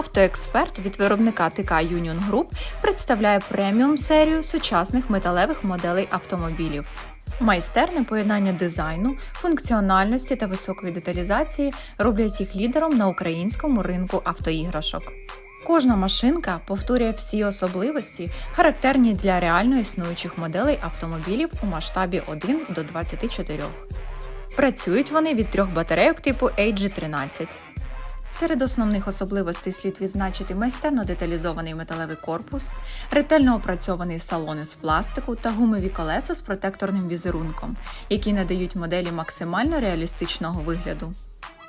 Автоексперт від виробника ТК Union Group представляє преміум серію сучасних металевих моделей автомобілів. Майстерне поєднання дизайну, функціональності та високої деталізації роблять їх лідером на українському ринку автоіграшок. Кожна машинка повторює всі особливості, характерні для реально існуючих моделей автомобілів у масштабі 1 до 24. Працюють вони від трьох батарейок типу AG13. Серед основних особливостей слід відзначити майстерно деталізований металевий корпус, ретельно опрацьований салон із пластику та гумові колеса з протекторним візерунком, які надають моделі максимально реалістичного вигляду.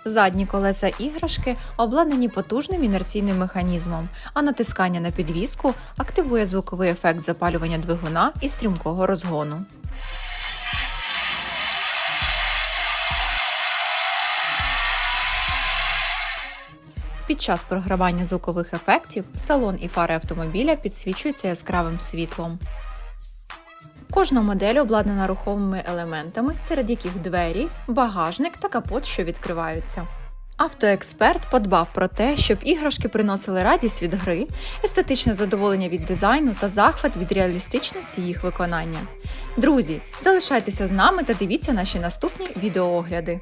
Задні колеса іграшки обладнані потужним інерційним механізмом, а натискання на підвіску активує звуковий ефект запалювання двигуна і стрімкого розгону. Під час програвання звукових ефектів салон і фари автомобіля підсвічуються яскравим світлом. Кожна модель обладнана рухомими елементами, серед яких двері, багажник та капот, що відкриваються. Автоексперт подбав про те, щоб іграшки приносили радість від гри, естетичне задоволення від дизайну та захват від реалістичності їх виконання. Друзі, залишайтеся з нами та дивіться наші наступні відеоогляди.